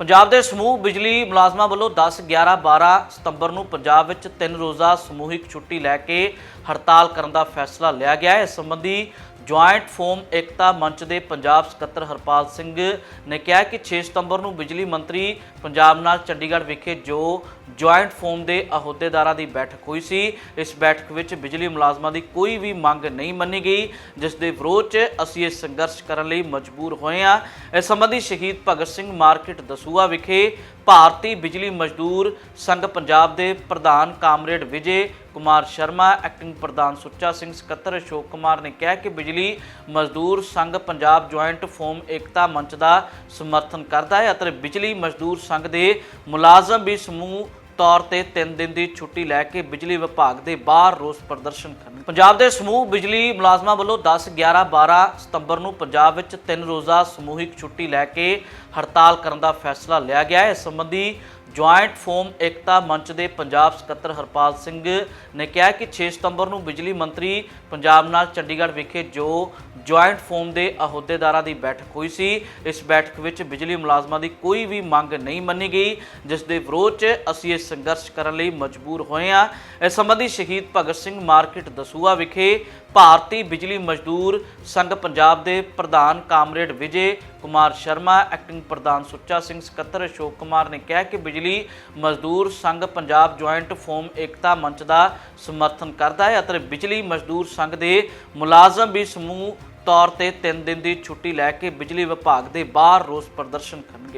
ਪੰਜਾਬ ਦੇ ਸਮੂਹ ਬਿਜਲੀ ਮੁਲਾਜ਼ਮਾਂ ਵੱਲੋਂ 10 11 12 ਸਤੰਬਰ ਨੂੰ ਪੰਜਾਬ ਵਿੱਚ ਤਿੰਨ ਰੋਜ਼ਾ ਸਮੂਹਿਕ ਛੁੱਟੀ ਲੈ ਕੇ ਹੜਤਾਲ ਕਰਨ ਦਾ ਫੈਸਲਾ ਲਿਆ ਗਿਆ ਹੈ। ਇਸ ਸੰਬੰਧੀ ਜੁਆਇੰਟ ਫੋਰਮ ਏਕਤਾ ਮੰਚ ਦੇ ਪੰਜਾਬ ਸਕੱਤਰ ਹਰਪਾਲ ਸਿੰਘ ਨੇ ਕਿਹਾ ਕਿ 6 ਸਤੰਬਰ ਨੂੰ ਬਿਜਲੀ ਮੰਤਰੀ ਪੰਜਾਬ ਨਾਲ ਚੰਡੀਗੜ੍ਹ ਵਿਖੇ ਜੋ ਜੁਆਇੰਟ ਫੋਰਮ ਦੇ ਅਹੁਦੇਦਾਰਾਂ ਦੀ ਬੈਠਕ ਹੋਈ ਸੀ। ਇਸ ਬੈਠਕ ਵਿੱਚ ਬਿਜਲੀ ਮੁਲਾਜ਼ਮਾਂ ਦੀ ਕੋਈ ਵੀ ਮੰਗ ਨਹੀਂ ਮੰਨੀ ਗਈ, ਜਿਸ ਦੇ ਵਿਰੋਧ 'ਚ ਅਸੀਂ ਇਹ ਸੰਘਰਸ਼ ਕਰਨ ਲਈ ਮਜਬੂਰ ਹੋਏ ਹਾਂ। ਇਸ ਸੰਬੰਧੀ ਸ਼ਹੀਦ ਭਗਤ ਸਿੰਘ ਮਾਰਕੀਟ ਦਸੂਆ ਵਿਖੇ ਭਾਰਤੀ ਬਿਜਲੀ ਮਜ਼ਦੂਰ ਸੰਘ ਪੰਜਾਬ ਦੇ ਪ੍ਰਧਾਨ ਕਾਮਰੇਡ ਵਿਜੇ ਕੁਮਾਰ ਸ਼ਰਮਾ, ਐਕਟਿੰਗ ਪ੍ਰਧਾਨ ਸੁੱਚਾ ਸਿੰਘ ਸਕੱਤਰ ਅਸ਼ੋਕ ਕੁਮਾਰ ਨੇ ਕਿਹਾ ਕਿ ਬਿਜਲੀ ਮਜ਼ਦੂਰ ਸੰਘ ਪੰਜਾਬ ਜੁਆਇੰਟ ਫੋਰਮ ਏਕਤਾ ਮੰਚ ਦਾ ਸਮਰਥਨ ਕਰਦਾ ਹੈ ਅਤੇ ਬਿਜਲੀ ਮਜ਼ਦੂਰ ਸੰਘ ਦੇ ਮੁਲਾਜ਼ਮ ਵੀ ਸਮੂਹ ਤੌਰ ਤੇ 3 ਦਿਨ ਦੀ ਛੁੱਟੀ ਲੈ ਕੇ ਬਿਜਲੀ ਵਿਭਾਗ ਦੇ ਬਾਹਰ ਰੋਸ ਪ੍ਰਦਰਸ਼ਨ ਕਰਨ। ਪੰਜਾਬ ਦੇ ਸਮੂਹ ਬਿਜਲੀ ਮੁਲਾਜ਼ਮਾਂ ਵੱਲੋਂ 10 11 12 ਸਤੰਬਰ ਨੂੰ ਪੰਜਾਬ ਵਿੱਚ ਤਿੰਨ ਰੋਜ਼ਾ ਸਮੂਹਿਕ ਛੁੱਟੀ ਲੈ ਕੇ ਹੜਤਾਲ ਕਰਨ ਦਾ ਫੈਸਲਾ ਲਿਆ ਗਿਆ ਹੈ। ਇਸ ਸੰਬੰਧੀ ਜੁਆਇੰਟ ਫੋਰਮ ਏਕਤਾ ਮੰਚ ਦੇ ਪੰਜਾਬ ਸਕੱਤਰ ਹਰਪਾਲ ਸਿੰਘ ਨੇ ਕਿਹਾ ਕਿ 6 ਸਤੰਬਰ ਨੂੰ ਬਿਜਲੀ ਮੰਤਰੀ ਪੰਜਾਬ ਨਾਲ ਚੰਡੀਗੜ੍ਹ ਵਿਖੇ ਜੋ ਜੁਆਇੰਟ ਫੋਰਮ ਦੇ ਅਹੁਦੇਦਾਰਾਂ ਦੀ ਬੈਠਕ ਹੋਈ ਸੀ, ਇਸ ਬੈਠਕ ਵਿੱਚ ਬਿਜਲੀ ਮੁਲਾਜ਼ਮਾਂ ਦੀ ਕੋਈ ਵੀ ਮੰਗ ਨਹੀਂ ਮੰਨੀ ਗਈ, ਜਿਸ ਦੇ ਵਿਰੋਧ 'ਚ ਅਸੀਂ ਇਹ ਸੰਘਰਸ਼ ਕਰਨ ਲਈ ਮਜਬੂਰ ਹੋਏ ਹਾਂ। ਇਸ ਸੰਬੰਧੀ ਸ਼ਹੀਦ ਭਗਤ ਸਿੰਘ ਮਾਰਕੀਟ ਦਸੂਆ ਵਿਖੇ ਭਾਰਤੀ ਬਿਜਲੀ ਮਜ਼ਦੂਰ ਸੰਘ ਪੰਜਾਬ ਦੇ ਪ੍ਰਧਾਨ ਕਾਮਰੇਡ ਵਿਜੇ ਕੁਮਾਰ ਸ਼ਰਮਾ, ਐਕਟਿੰਗ ਪ੍ਰਧਾਨ ਸੁੱਚਾ ਸਿੰਘ ਸਕੱਤਰ ਅਸ਼ੋਕ ਕੁਮਾਰ ਨੇ ਕਿਹਾ ਕਿ ਬਿਜਲੀ ਮਜ਼ਦੂਰ ਸੰਘ ਪੰਜਾਬ ਜੁਆਇੰਟ ਫੋਰਮ ਏਕਤਾ ਮੰਚ ਦਾ ਸਮਰਥਨ ਕਰਦਾ ਹੈ ਅਤੇ ਬਿਜਲੀ ਮਜ਼ਦੂਰ ਸੰਘ ਦੇ ਮੁਲਾਜ਼ਮ ਵੀ ਸਮੂਹ ਤੌਰ ਤੇ 3 ਦਿਨ ਦੀ ਛੁੱਟੀ ਲੈ ਕੇ ਬਿਜਲੀ ਵਿਭਾਗ ਦੇ ਬਾਹਰ ਰੋਸ ਪ੍ਰਦਰਸ਼ਨ ਕਰਨਗੇ।